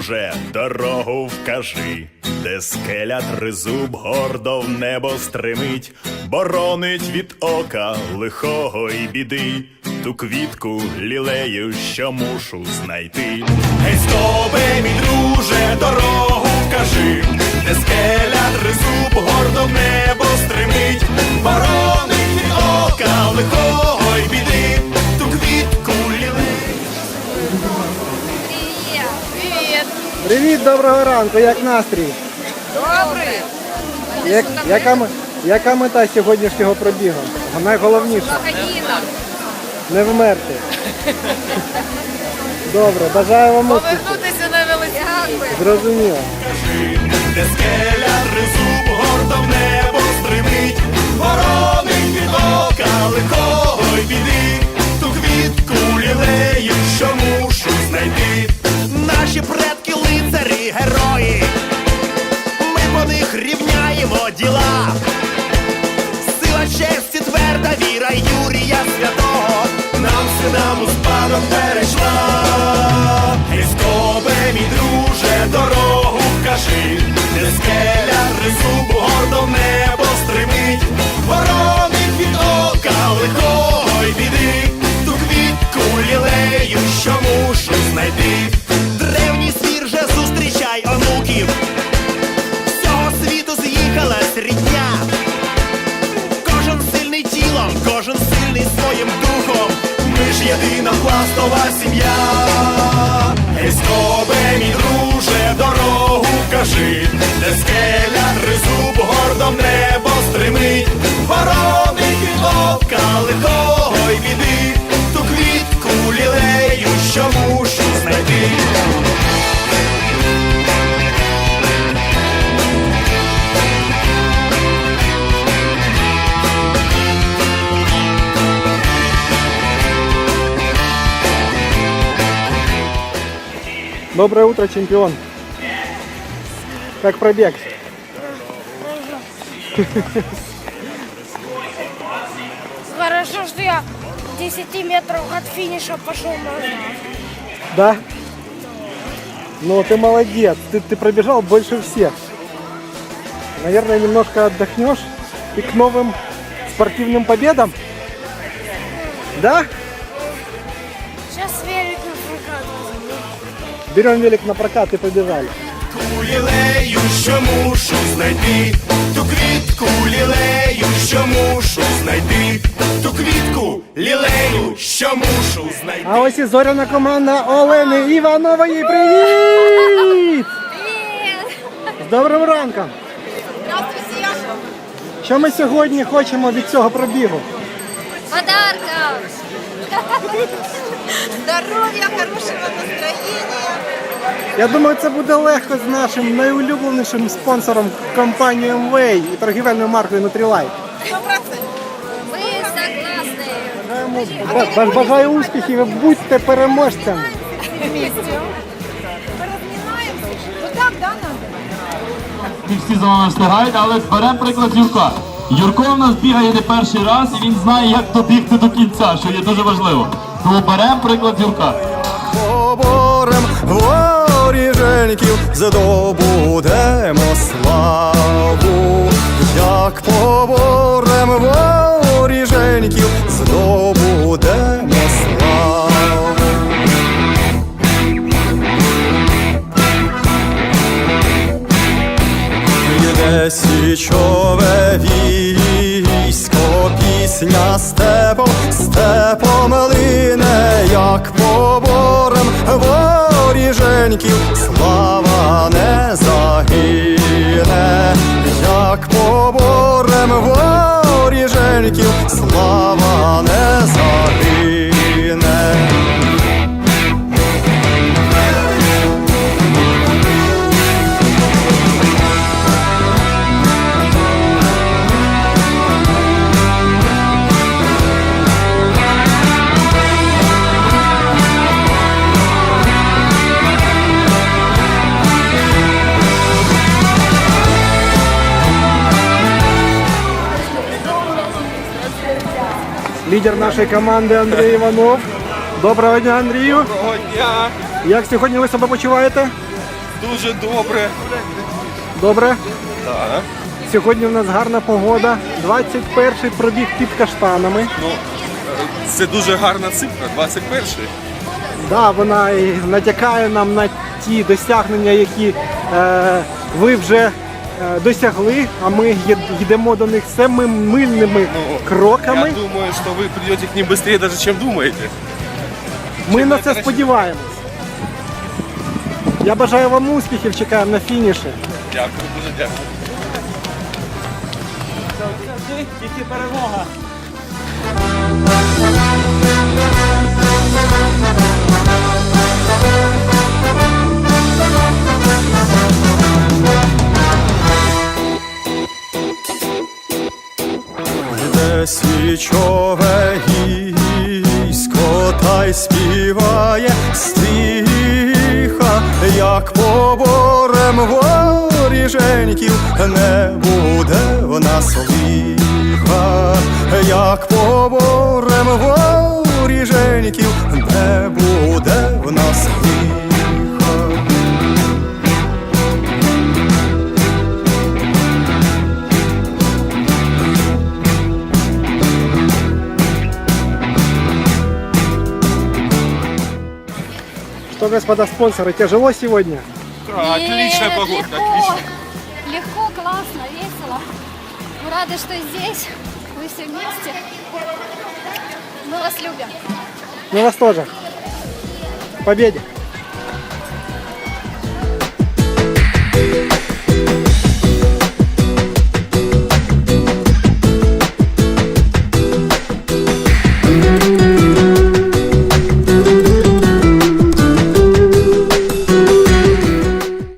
друже, дорогу вкажи, де скеля тризуб гордо в небо стримить, боронить від ока лихого і біди, ту квітку лілею, що мушу знайти. Гей, стобе, мій друже, дорогу вкажи, де скеля Привіт, доброго ранку, як настрій? Добрый. Як, яка, яка мета сьогоднішнього пробігу? Найголовніше не вмерти. Добре, бажаю вам успіху. Повернутися на велосипед. Зрозуміло. де скеля тризуб гордо в небо стримить, воронить від ока лихого й біди, ту квітку лілею, що мушу синам перейшла. І скобе, мій друже, дорогу вкажи, де скеля тризуб гордо небо стримить, воронить від ока лихого й біди, ту квітку лілею, що мушу знайти. Древній свір же зустрічай онуків, всього світу з'їхалась рідня. Кожен сильний тілом, кожен сильний своїм духом. Ж єдина пластова сім'я. Ей, скобе, мій друже, дорогу кажи, де скеля тризуб гордом небо стримить, Доброе утро, чемпион. Как пробег? Хорошо, что я 10 метров от финиша пошел назад. Да? Ну, ты молодец. Ты, ты пробежал больше всех. Наверное, немножко отдохнешь и к новым спортивным победам? Да? Сейчас возьму. Берем велик на прокат и побежали. Квітку лілею, що мушу знайти, ту квітку лілею, що мушу знайти, ту квітку лілею, що мушу знайти. А ось і зоряна команда Олени Іванової. Привіт! З добрим ранком! Що ми сьогодні хочемо від цього пробігу? Подарка. Здоровья, хорошего настроения. Я думаю, це буде легко з нашим найулюбленішим спонсором компанією Way і торгівельною маркою Nutrilite. Ба- ба- Бажаю успіхів і будьте переможцями. Надо? всі за нами встигають, але беремо приклад Юрка. Юрко у нас бігає не перший раз і він знає, як добігти до кінця, що є дуже важливо. Тому беремо приклад Юрка. Поборем воріженьків здобудемо славу, як поборем воріженьків здобудемо славу. Йде січове військо, пісня степом, степом лине, як поборем воріженьків, слава не загине, як поборем воріженьків, слава не загине. Лідер нашої команди Андрій Іванов. Доброго дня, Андрію. Доброго дня. Як сьогодні ви себе почуваєте? Дуже добре. Добре? Так. Сьогодні у нас гарна погода. 21-й пробіг під каштанами. Ну, це дуже гарна цифра, 21-й. Да, вона і натякає нам на ті досягнення, які е, ви вже досягли, а ми йдемо до них самими мильними Ну, кроками. Я думаю, что вы придете к ним быстрее даже, чем думаете. Ми на це сподіваємось. Я бажаю вам успіхів, чекаємо на фініші. Дякую, дуже дякую. Тільки перемога. Де свічове гісько та й співає стиха, як поборем воріженьків не буде в нас лиха, як поборем воріженьків не буде в нас лиха. Господа спонсоры, тяжело сегодня? Да, отличная Нет, погодка, легко. отлично. Легко, классно, весело. Мы рады, что здесь. Вы все вместе. Мы вас любим. Мы вас тоже. Победе!